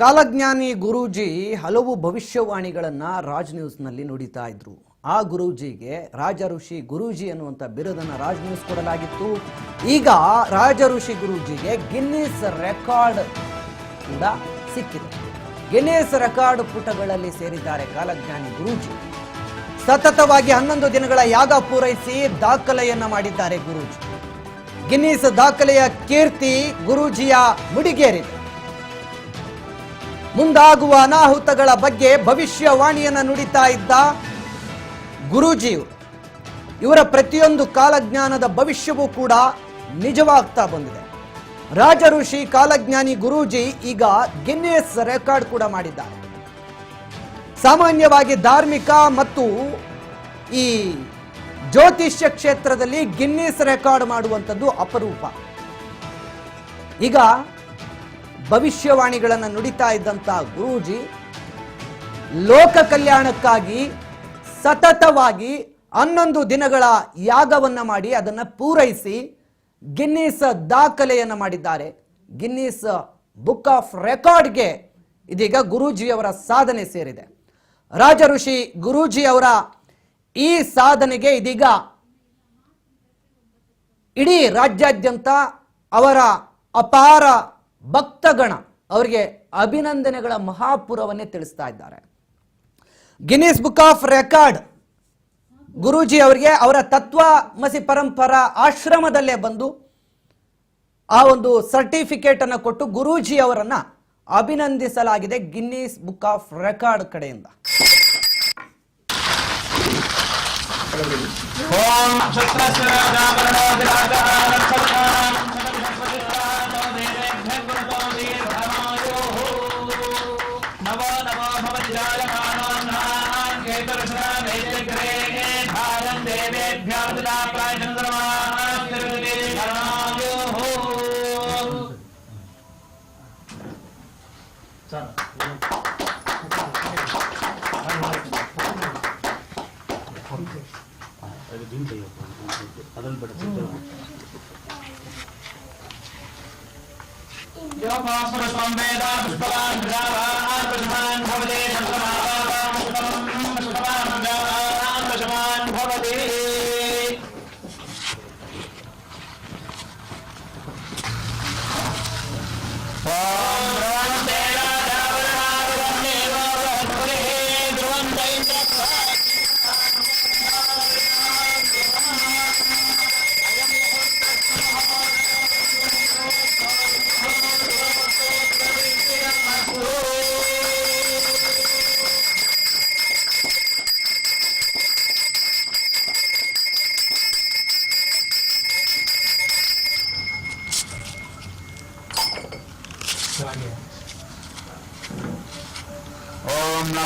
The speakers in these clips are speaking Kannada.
ಕಾಲಜ್ಞಾನಿ ಗುರೂಜಿ ಹಲವು ಭವಿಷ್ಯವಾಣಿಗಳನ್ನು ರಾಜ್ ನ್ಯೂಸ್ನಲ್ಲಿ ನುಡಿತಾ ಇದ್ರು. ಆ ಗುರೂಜಿಗೆ ರಾಜ ಋಷಿ ಗುರೂಜಿ ಅನ್ನುವಂಥ ಬಿರುದನ್ನು ರಾಜ್ ನ್ಯೂಸ್ ಕೊಡಲಾಗಿತ್ತು. ಈಗ ರಾಜ ಋಷಿ ಗುರೂಜಿಗೆ ಗಿನ್ನಿಸ್ ರೆಕಾರ್ಡ್ ಕೂಡ ಸಿಕ್ಕಿದೆ. ಗಿನ್ನಿಸ್ ರೆಕಾರ್ಡ್ ಪುಟಗಳಲ್ಲಿ ಸೇರಿದ್ದಾರೆ ಕಾಲಜ್ಞಾನಿ ಗುರೂಜಿ. ಸತತವಾಗಿ ಹನ್ನೊಂದು ದಿನಗಳ ಯಾಗ ಪೂರೈಸಿ ದಾಖಲೆಯನ್ನು ಮಾಡಿದ್ದಾರೆ ಗುರೂಜಿ. ಗಿನ್ನಿಸ್ ದಾಖಲೆಯ ಕೀರ್ತಿ ಗುರೂಜಿಯ ಮುಡಿಗೇರಿದೆ. ಮುಂದಾಗುವ ಅನಾಹುತಗಳ ಬಗ್ಗೆ ಭವಿಷ್ಯವಾಣಿಯನ್ನು ನುಡಿತಾ ಇದ್ದ ಗುರೂಜಿಯವರು ಇವರ ಪ್ರತಿಯೊಂದು ಕಾಲಜ್ಞಾನದ ಭವಿಷ್ಯವೂ ಕೂಡ ನಿಜವಾಗ್ತಾ ಬಂದಿದೆ. ರಾಜ ಋಷಿ ಕಾಲಜ್ಞಾನಿ ಗುರೂಜಿ ಈಗ ಗಿನ್ನೆಸ್ ರೆಕಾರ್ಡ್ ಕೂಡ ಮಾಡಿದ್ದಾರೆ. ಸಾಮಾನ್ಯವಾಗಿ ಧಾರ್ಮಿಕ ಮತ್ತು ಈ ಜ್ಯೋತಿಷ್ಯ ಕ್ಷೇತ್ರದಲ್ಲಿ ಗಿನ್ನಿಸ್ ರೆಕಾರ್ಡ್ ಮಾಡುವಂಥದ್ದು ಅಪರೂಪ. ಈಗ ಭವಿಷ್ಯವಾಣಿಗಳನ್ನು ನುಡಿತಾ ಇದ್ದಂಥ ಗುರೂಜಿ ಲೋಕ ಕಲ್ಯಾಣಕ್ಕಾಗಿ ಸತತವಾಗಿ ಹನ್ನೊಂದು ದಿನಗಳ ಯಾಗವನ್ನು ಮಾಡಿ ಅದನ್ನು ಪೂರೈಸಿ ಗಿನ್ನಿಸ್ ದಾಖಲೆಯನ್ನು ಮಾಡಿದ್ದಾರೆ. ಗಿನ್ನಿಸ್ ಬುಕ್ ಆಫ್ ರೆಕಾರ್ಡ್ಗೆ ಇದೀಗ ಗುರೂಜಿಯವರ ಸಾಧನೆ ಸೇರಿದೆ. ರಾಜ ಋಷಿ ಗುರೂಜಿ ಅವರ ಈ ಸಾಧನೆಗೆ ಇದೀಗ ಇಡೀ ರಾಜ್ಯಾದ್ಯಂತ ಅವರ ಅಪಾರ ಭಕ್ತಗಣ ಅವರಿಗೆ ಅಭಿನಂದನೆಗಳ ಮಹಾಪುರವನ್ನೇ ತಿಳಿಸ್ತಾ ಇದ್ದಾರೆ. Guinness book of record Guruji ಅವರಿಗೆ ಅವರ ತತ್ವಮಸಿ ಪರಂಪರಾ ಆಶ್ರಮದಲ್ಲೇ ಬಂದು ಆ ಒಂದು ಸರ್ಟಿಫಿಕೇಟ್ ಅನ್ನು ಕೊಟ್ಟು ಗುರೂಜಿ ಅವರನ್ನ ಅಭಿನಂದಿಸಲಾಗಿದೆ ಗಿನ್ನಿಸ್ ಬುಕ್ ಆಫ್ ರೆಕಾರ್ಡ್ ಕಡೆಯಿಂದ. पुरुषामेतग्रे भारं देवेभ्यः तदा प्राणन्द्रमास्तिर्विदेशनायोः அது ஜூன் அதன் படத்தில் யோகாசுர சம்பேதா புஷ்பவான் ராவா பிரதான் பவதே சந்தமா about him now.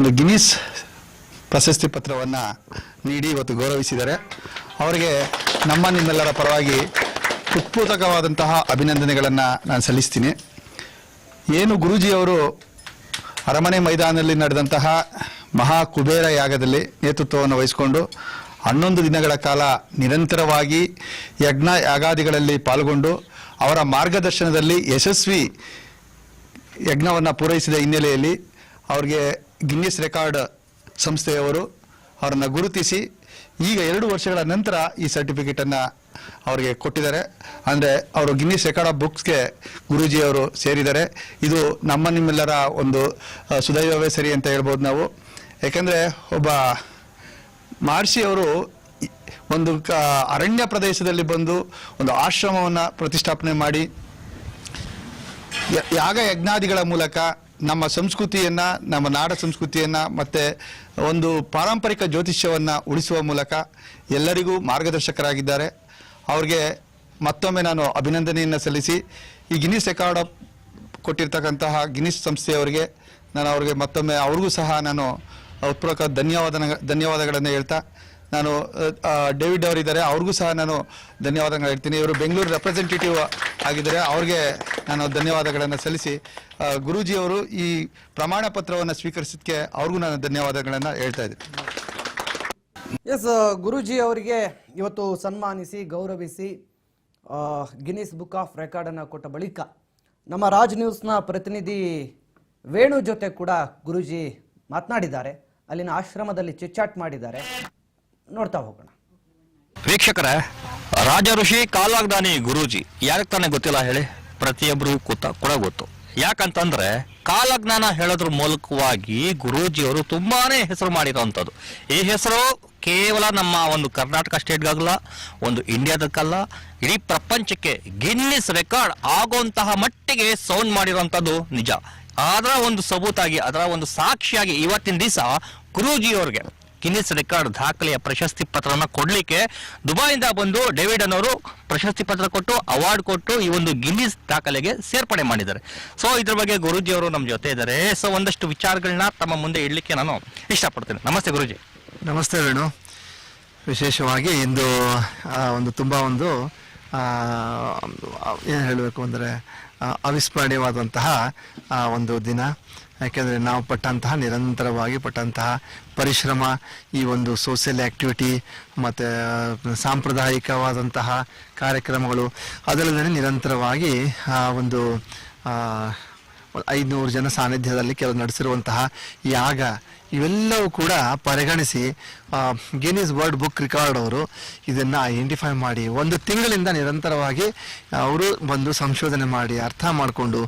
ಒಂದು ಗಿನೀಸ್ ಪ್ರಶಸ್ತಿ ಪತ್ರವನ್ನು ನೀಡಿ ಇವತ್ತು ಗೌರವಿಸಿದ್ದಾರೆ. ಅವರಿಗೆ ನಮ್ಮ ನಿಮ್ಮೆಲ್ಲರ ಪರವಾಗಿ ಉತ್ಪೂತಕವಾದಂತಹ ಅಭಿನಂದನೆಗಳನ್ನು ನಾನು ಸಲ್ಲಿಸ್ತೀನಿ. ಏನು ಗುರೂಜಿಯವರು ಅರಮನೆ ಮೈದಾನದಲ್ಲಿ ನಡೆದಂತಹ ಮಹಾ ಕುಬೇರ ಯಾಗದಲ್ಲಿ ನೇತೃತ್ವವನ್ನು ವಹಿಸಿಕೊಂಡು ಹನ್ನೊಂದು ದಿನಗಳ ಕಾಲ ನಿರಂತರವಾಗಿ ಯಜ್ಞ ಯಾಗಾದಿಗಳಲ್ಲಿ ಪಾಲ್ಗೊಂಡು ಅವರ ಮಾರ್ಗದರ್ಶನದಲ್ಲಿ ಯಶಸ್ವಿ ಯಜ್ಞವನ್ನು ಪೂರೈಸಿದ ಹಿನ್ನೆಲೆಯಲ್ಲಿ ಅವರಿಗೆ ಗಿನ್ನಿಸ್ ರೆಕಾರ್ಡ್ ಸಂಸ್ಥೆಯವರು ಅವರನ್ನು ಗುರುತಿಸಿ ಈಗ ಎರಡು ವರ್ಷಗಳ ನಂತರ ಈ ಸರ್ಟಿಫಿಕೇಟನ್ನು ಅವರಿಗೆ ಕೊಟ್ಟಿದ್ದಾರೆ. ಅಂದರೆ ಅವರು ಗಿನ್ನಿಸ್ ರೆಕಾರ್ಡ್ ಆಫ್ ಬುಕ್ಸ್ಗೆ ಗುರೂಜಿಯವರು ಸೇರಿದ್ದಾರೆ. ಇದು ನಮ್ಮ ನಿಮ್ಮೆಲ್ಲರ ಒಂದು ಸುದೈವವೇ ಸರಿ ಅಂತ ಹೇಳ್ಬೋದು ನಾವು. ಯಾಕೆಂದರೆ ಒಬ್ಬ ಮಹರ್ಷಿಯವರು ಒಂದು ಕ ಅರಣ್ಯ ಪ್ರದೇಶದಲ್ಲಿ ಬಂದು ಒಂದು ಆಶ್ರಮವನ್ನು ಪ್ರತಿಷ್ಠಾಪನೆ ಮಾಡಿ ಯಾಗ ಯಜ್ಞಾದಿಗಳ ಮೂಲಕ ನಮ್ಮ ಸಂಸ್ಕೃತಿಯನ್ನು, ನಮ್ಮ ನಾಡ ಸಂಸ್ಕೃತಿಯನ್ನು, ಮತ್ತು ಒಂದು ಪಾರಂಪರಿಕ ಜ್ಯೋತಿಷ್ಯವನ್ನು ಉಳಿಸುವ ಮೂಲಕ ಎಲ್ಲರಿಗೂ ಮಾರ್ಗದರ್ಶಕರಾಗಿದ್ದಾರೆ. ಅವ್ರಿಗೆ ಮತ್ತೊಮ್ಮೆ ನಾನು ಅಭಿನಂದನೆಯನ್ನು ಸಲ್ಲಿಸಿ, ಈ ಗಿನೀಸ್ ರೆಕಾರ್ಡ್ ಕೊಟ್ಟಿರ್ತಕ್ಕಂತಹ ಗಿನ್ನಿಸ್ ಸಂಸ್ಥೆಯವರಿಗೆ ನಾನು ಅವ್ರಿಗೆ ಮತ್ತೊಮ್ಮೆ ಅವ್ರಿಗೂ ಸಹ ನಾನು ಹೃತ್ಪೂರ್ವಕ ಧನ್ಯವಾದ ಧನ್ಯವಾದಗಳನ್ನು ಹೇಳ್ತಾ ನಾನು ಡೇವಿಡ್ ಅವರಿದ್ದಾರೆ. ಅವ್ರಿಗೂ ಸಹ ನಾನು ಧನ್ಯವಾದಗಳು ಹೇಳ್ತೀನಿ. ಇವರು ಬೆಂಗಳೂರು ರೆಪ್ರೆಸೆಂಟೇಟಿವ್ ಆಗಿದ್ದಾರೆ. ಅವ್ರಿಗೆ ನಾನು ಧನ್ಯವಾದಗಳನ್ನು ಸಲ್ಲಿಸಿ. ಗುರೂಜಿಯವರು ಈ ಪ್ರಮಾಣ ಪತ್ರವನ್ನು ಸ್ವೀಕರಿಸಿದ್ದಕ್ಕೆ ಅವ್ರಿಗೂ ನಾನು ಧನ್ಯವಾದಗಳನ್ನು ಹೇಳ್ತಾ ಇದ್ದೀನಿ. ಎಸ್ ಗುರೂಜಿ ಅವರಿಗೆ ಇವತ್ತು ಸನ್ಮಾನಿಸಿ, ಗೌರವಿಸಿ ಗಿನಿಸ್ ಬುಕ್ ಆಫ್ ರೆಕಾರ್ಡನ್ನು ಕೊಟ್ಟ ಬಳಿಕ ನಮ್ಮ ರಾಜ್ ನ್ಯೂಸ್ನ ಪ್ರತಿನಿಧಿ ವೇಣು ಜೊತೆ ಕೂಡ ಗುರೂಜಿ ಮಾತನಾಡಿದ್ದಾರೆ. ಅಲ್ಲಿನ ಆಶ್ರಮದಲ್ಲಿ ಚಿಚ್ಚಾಟ್ ಮಾಡಿದ್ದಾರೆ. ನೋಡ್ತಾ ಹೋಗೋಣ. ವೀಕ್ಷಕರ, ರಾಜ ಋಷಿ ಕಾಲಾಗ್ದಾನಿ ಗುರೂಜಿ, ಯಾರಿಗೆ ತಾನೇ ಗೊತ್ತಿಲ್ಲ ಹೇಳಿ? ಪ್ರತಿಯೊಬ್ಬರು ಕೂತ ಕೂಡ ಗೊತ್ತು. ಯಾಕಂತಂದ್ರೆ, ಕಾಲಜ್ಞಾನ ಹೇಳೋದ್ರ ಮೂಲಕವಾಗಿ ಗುರೂಜಿಯವರು ತುಂಬಾನೇ ಹೆಸರು ಮಾಡಿರೋಂಥದ್ದು. ಈ ಹೆಸರು ಕೇವಲ ನಮ್ಮ ಒಂದು ಕರ್ನಾಟಕ ಸ್ಟೇಟ್ಗಾಗಲ್ಲ ಒಂದು ಇಂಡಿಯಾದಕ್ಕಲ್ಲ, ಇಡೀ ಪ್ರಪಂಚಕ್ಕೆ ಗಿನ್ನಿಸ್ ರೆಕಾರ್ಡ್ ಆಗುವಂತಹ ಮಟ್ಟಿಗೆ ಸೌಂಡ್ ಮಾಡಿರುವಂಥದ್ದು ನಿಜ. ಅದರ ಒಂದು ಸಬೂತಾಗಿ ಅದರ ಒಂದು ಸಾಕ್ಷಿಯಾಗಿ ಇವತ್ತಿನ ದಿವಸ ಗುರೂಜಿಯವ್ರಿಗೆ ಗಿನ್ನಿಸ್ ರೆಕಾರ್ಡ್ ದಾಖಲೆಯ ಪ್ರಶಸ್ತಿ ಪತ್ರವನ್ನು ಕೊಡಲಿಕ್ಕೆ ದುಬೈಯಿಂದ ಬಂದು ಡೇವಿಡ್ ಅನ್ನೋರು ಪ್ರಶಸ್ತಿ ಪತ್ರ ಕೊಟ್ಟು, ಅವಾರ್ಡ್ ಕೊಟ್ಟು ಈ ಒಂದು ಗಿನ್ನಿಸ್ ದಾಖಲೆಗೆ ಸೇರ್ಪಡೆ ಮಾಡಿದ್ದಾರೆ. ಸೊ ಇದ್ರ ಬಗ್ಗೆ ಗುರುಜಿ ಅವರು ನಮ್ಮ ಜೊತೆ ಇದ್ದಾರೆ. ಸೊ ಒಂದಷ್ಟು ವಿಚಾರಗಳನ್ನ ತಮ್ಮ ಮುಂದೆ ಇಡಲಿಕ್ಕೆ ನಾನು ಇಷ್ಟಪಡ್ತೇನೆ. ನಮಸ್ತೆ ಗುರುಜಿ. ನಮಸ್ತೆ ವೇಣು. ವಿಶೇಷವಾಗಿ ಇಂದು ಒಂದು ತುಂಬ ಒಂದು ಏನು ಹೇಳಬೇಕು ಅಂದರೆ ಅವಿಸ್ಮರಣೀಯವಾದಂತಹ ಒಂದು ದಿನ. ಯಾಕೆಂದರೆ ನಾವು ಪಟ್ಟಂತಹ ನಿರಂತರವಾಗಿ ಪಟ್ಟಂತಹ ಪರಿಶ್ರಮ ಈ ಒಂದು ಸೋಷಿಯಲ್ ಆ್ಯಕ್ಟಿವಿಟಿ ಮತ್ತು ಸಾಂಪ್ರದಾಯಿಕವಾದಂತಹ ಕಾರ್ಯಕ್ರಮಗಳು ಅದಲ್ಲದೆ ನಿರಂತರವಾಗಿ ಆ, ಒಂದು ಐದುನೂರು ಜನ ಸಾನ್ನಿಧ್ಯದಲ್ಲಿ ಕೆಲವು ನಡೆಸಿರುವಂತಹ ಯಾಗ, ಇವೆಲ್ಲವೂ ಕೂಡ ಪರಿಗಣಿಸಿ ಗಿನೀಸ್ ವರ್ಲ್ಡ್ ಬುಕ್ ರಿಕಾರ್ಡ್ ಅವರು ಇದನ್ನು ಐಡೆಂಟಿಫೈ ಮಾಡಿ, ಒಂದು ತಿಂಗಳಿಂದ ನಿರಂತರವಾಗಿ ಅವರು ಬಂದು ಸಂಶೋಧನೆ ಮಾಡಿ, ಅರ್ಥ ಮಾಡಿಕೊಂಡು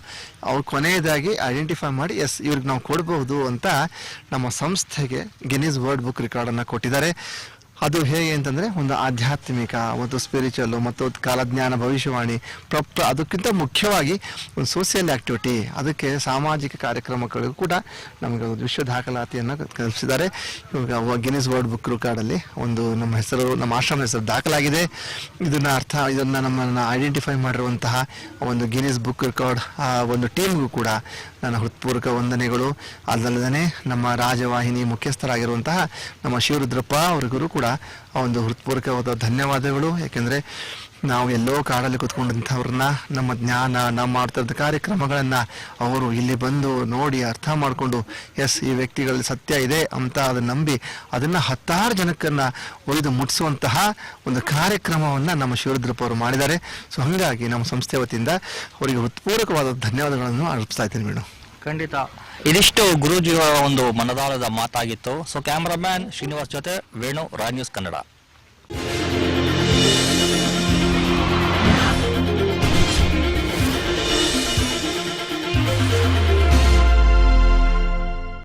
ಅವ್ರು ಕೊನೆಯದಾಗಿ ಐಡೆಂಟಿಫೈ ಮಾಡಿ ಎಸ್ ಇವ್ರಿಗೆ ನಾವು ಕೊಡಬಹುದು ಅಂತ ನಮ್ಮ ಸಂಸ್ಥೆಗೆ ಗಿನೀಸ್ ವರ್ಲ್ಡ್ ಬುಕ್ ರೆಕಾರ್ಡನ್ನು ಕೊಟ್ಟಿದ್ದಾರೆ. ಅದು ಹೇಗೆ ಅಂತಂದರೆ ಒಂದು ಆಧ್ಯಾತ್ಮಿಕ ಮತ್ತು ಸ್ಪಿರಿಚುವಲ್ ಮತ್ತು ಕಾಲಜ್ಞಾನ, ಭವಿಷ್ಯವಾಣಿ, ಪ್ರಪ್ತ, ಅದಕ್ಕಿಂತ ಮುಖ್ಯವಾಗಿ ಒಂದು ಸೋಷಿಯಲ್ ಆ್ಯಕ್ಟಿವಿಟಿ ಅದಕ್ಕೆ ಸಾಮಾಜಿಕ ಕಾರ್ಯಕ್ರಮಗಳಿಗೂ ಕೂಡ ನಮಗೆ ಒಂದು ವಿಶ್ವ ದಾಖಲಾತಿಯನ್ನು ಕಲ್ಪಿಸಿದ್ದಾರೆ. ಇವಾಗ ಗಿನಿಸ್ ವರ್ಲ್ಡ್ ಬುಕ್ ರೆಕಾರ್ಡಲ್ಲಿ ಒಂದು ನಮ್ಮ ಹೆಸರು, ನಮ್ಮ ಆಶ್ರಮದ ಹೆಸರು ದಾಖಲಾಗಿದೆ. ಇದನ್ನು ಅರ್ಥ, ಇದನ್ನು ನಮ್ಮನ್ನು ಐಡೆಂಟಿಫೈ ಮಾಡಿರುವಂತಹ ಒಂದು ಗಿನಿಸ್ ಬುಕ್ ರೆಕಾರ್ಡ್ ಆ ಒಂದು ಟೀಮ್ಗೂ ಕೂಡ ನನ್ನ ಹೃತ್ಪೂರ್ವಕ ವಂದನೆಗಳು. ಅದಲ್ಲದೆ ನಮ್ಮ ರಾಜವಾಹಿನಿ ಮುಖ್ಯಸ್ಥರಾಗಿರುವಂತಹ ನಮ್ಮ ಶಿವರುದ್ರಪ್ಪ ಅವರಿಗೂ ಕೂಡ ಆ ಒಂದು ಹೃತ್ಪೂರ್ವಕವಾದ ಧನ್ಯವಾದಗಳು. ಯಾಕೆಂದರೆ ನಾವು ಎಲ್ಲೋ ಕಾಡಲ್ಲಿ ಕೂತ್ಕೊಂಡಂಥವ್ರನ್ನ, ನಮ್ಮ ಜ್ಞಾನ, ನಾವು ಮಾಡ್ತಿದ್ದ ಕಾರ್ಯಕ್ರಮಗಳನ್ನು ಅವರು ಇಲ್ಲಿ ಬಂದು ನೋಡಿ ಅರ್ಥ ಮಾಡಿಕೊಂಡು, ಎಸ್, ಈ ವ್ಯಕ್ತಿಗಳಲ್ಲಿ ಸತ್ಯ ಇದೆ ಅಂತ ಅದನ್ನು ನಂಬಿ ಅದನ್ನು ಹತ್ತಾರು ಜನಕ್ಕನ್ನು ಒಯ್ದು ಮುಟ್ಟಿಸುವಂತಹ ಒಂದು ಕಾರ್ಯಕ್ರಮವನ್ನು ನಮ್ಮ ಶಿವರುದ್ರಪ್ಪ ಅವರು ಮಾಡಿದ್ದಾರೆ. ಸೊ ಹಾಗಾಗಿ ನಮ್ಮ ಸಂಸ್ಥೆ ವತಿಯಿಂದ ಅವರಿಗೆ ಹೃತ್ಪೂರ್ವಕವಾದ ಧನ್ಯವಾದಗಳನ್ನು ಅರ್ಪಿಸ್ತಾ ಇದ್ದೀನಿ ಮೇಡಮ್ ಖಂಡಿತ. ಇದಿಷ್ಟು ಗುರೂಜಿಯವರ ಒಂದು ಮನದಾಳದ ಮಾತಾಗಿತ್ತು. ಸೊ ಕ್ಯಾಮ್ರಾಮ್ಯಾನ್ ಶ್ರೀನಿವಾಸ್ ಜೊತೆ ವೇಣು ರಾಜ್ ನ್ಯೂಸ್ ಕನ್ನಡ.